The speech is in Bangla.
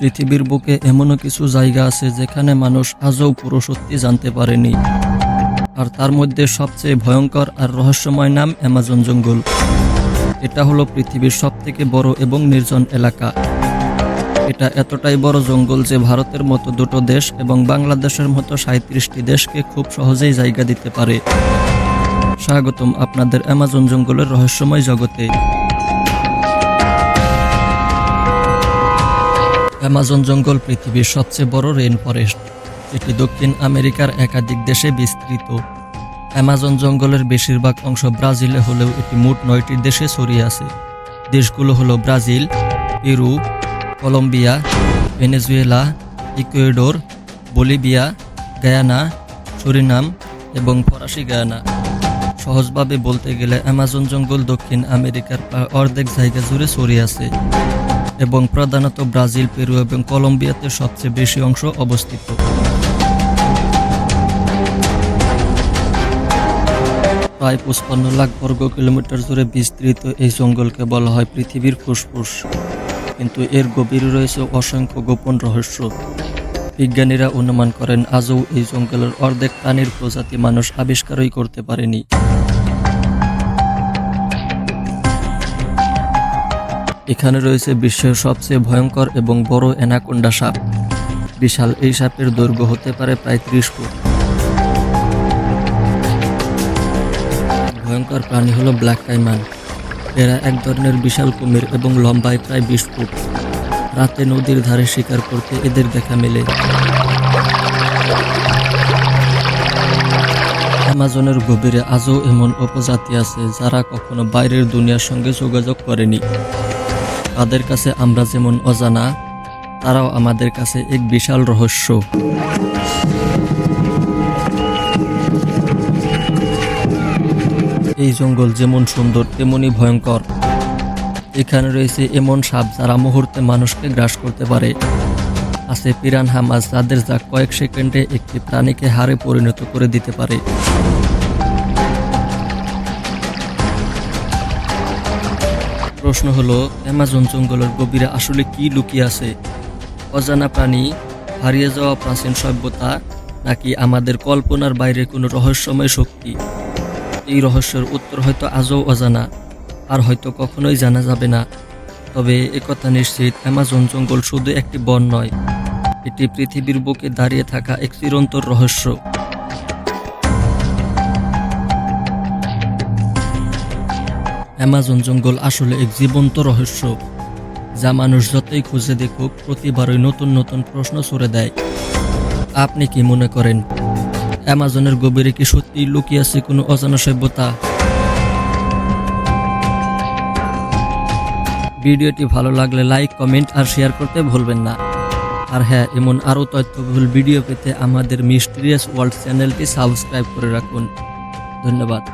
পৃথিবীর বুকে এমনও কিছু জায়গা আছে যেখানে মানুষ আজও পুরো সত্যি জানতে পারেনি। আর তার মধ্যে সবচেয়ে ভয়ঙ্কর আর রহস্যময় নাম অ্যামাজন জঙ্গল। এটা হলো পৃথিবীর সবথেকে বড় এবং নির্জন এলাকা। এটা এতটাই বড় জঙ্গল যে ভারতের মতো দুটো দেশ এবং বাংলাদেশের মতো সাঁত্রিশটি দেশকে খুব সহজেই জায়গা দিতে পারে। স্বাগতম আপনাদের অ্যামাজন জঙ্গলের রহস্যময় জগতে। অ্যামাজন জঙ্গল পৃথিবীর সবচেয়ে বড় রেন ফরেস্ট এটি দক্ষিণ আমেরিকার একাধিক দেশে বিস্তৃত। অ্যামাজন জঙ্গলের বেশিরভাগ অংশ ব্রাজিলে হলেও এটি মোট নয়টি দেশে ছড়িয়ে আছে। দেশগুলো হলো Brazil, Peru, Colombia, Venezuela, Ecuador, Bolivia, Guyana, Suriname এবং ফরাসি গায়ানা। সহজভাবে বলতে গেলে অ্যামাজন জঙ্গল দক্ষিণ আমেরিকার অর্ধেক জায়গা জুড়ে ছড়িয়ে আছে। এবং প্রধানত ব্রাজিল, পেরু এবং কলম্বিয়াতে সবচেয়ে বেশি অংশ অবস্থিত। প্রায় পঁচপান্ন লাখ বর্গ কিলোমিটার জুড়ে বিস্তৃত এই জঙ্গলকে বলা হয় পৃথিবীর ফুসফুস। কিন্তু এর গভীরে রয়েছে অসংখ্য গোপন রহস্য। বিজ্ঞানীরা অনুমান করেন, আজও এই জঙ্গলের অর্ধেক প্রাণীর প্রজাতি মানুষ আবিষ্কারই করতে পারেনি। এখানে রয়েছে বিশ্বের সবচেয়ে ভয়ঙ্কর এবং বড় অ্যানাকোন্ডা সাপ। বিশাল এই সাপের দৈর্ঘ্য হতে পারে প্রায় ত্রিশ ফুট। ভয়ঙ্কর প্রাণী হলো ব্ল্যাক কাইমান। এরা এক ধরনের বিশাল কুমির এবং লম্বায় প্রায় বিশ ফুট। রাতে নদীর ধারে শিকার করতে এদের দেখা মেলে। অ্যামাজনের গভীরে আজও এমন উপজাতি আছে যারা কখনো বাইরের দুনিয়ার সঙ্গে যোগাযোগ করেনি। তাদের কাছে আমরা যেমন অজানা, তারাও আমাদের কাছে এক বিশাল রহস্য। এই জঙ্গল যেমন সুন্দর তেমনই ভয়ঙ্কর। এখানে রয়েছে এমন সাপ যারা মুহূর্তে মানুষকে গ্রাস করতে পারে। আছে পিরানহা মাছ যাদের যা কয়েক সেকেন্ডে একটি প্রাণীকে হারে পরিণত করে দিতে পারে। প্রশ্ন হলো, অ্যামাজন জঙ্গলের গভীরে আসলে কি লুকিয়ে আছে? অজানা প্রাণী, হারিয়ে যাওয়া প্রাচীন সভ্যতা, নাকি আমাদের কল্পনার বাইরে কোনো রহস্যময় শক্তি? এই রহস্যের উত্তর হয়তো আজও অজানা, আর হয়তো কখনোই জানা যাবে না। তবে একথা নিশ্চিত, অ্যামাজন জঙ্গল শুধু একটি বন নয়, এটি পৃথিবীর বুকে দাঁড়িয়ে থাকা এক চিরন্তর রহস্য। অ্যামাজন জঙ্গল আসলে এক জীবন্ত রহস্য, যা মানুষ যতই খুঁজে দেখুক, প্রতিবারই নতুন নতুন প্রশ্ন ছুড়ে দেয়। আপনি কি মনে করেন, অ্যামাজনের গভীরে কি সত্যিই লুকিয়ে আছে কোনো অজানা সভ্যতা? ভিডিওটি ভালো লাগলে লাইক, কমেন্ট আর শেয়ার করতে ভুলবেন না। আর হ্যাঁ এমন আরও তথ্যবহুল ভিডিও পেতে আমাদের মিস্টিরিয়াস ওয়ার্ল্ড চ্যানেলটি সাবস্ক্রাইব করে রাখুন। ধন্যবাদ।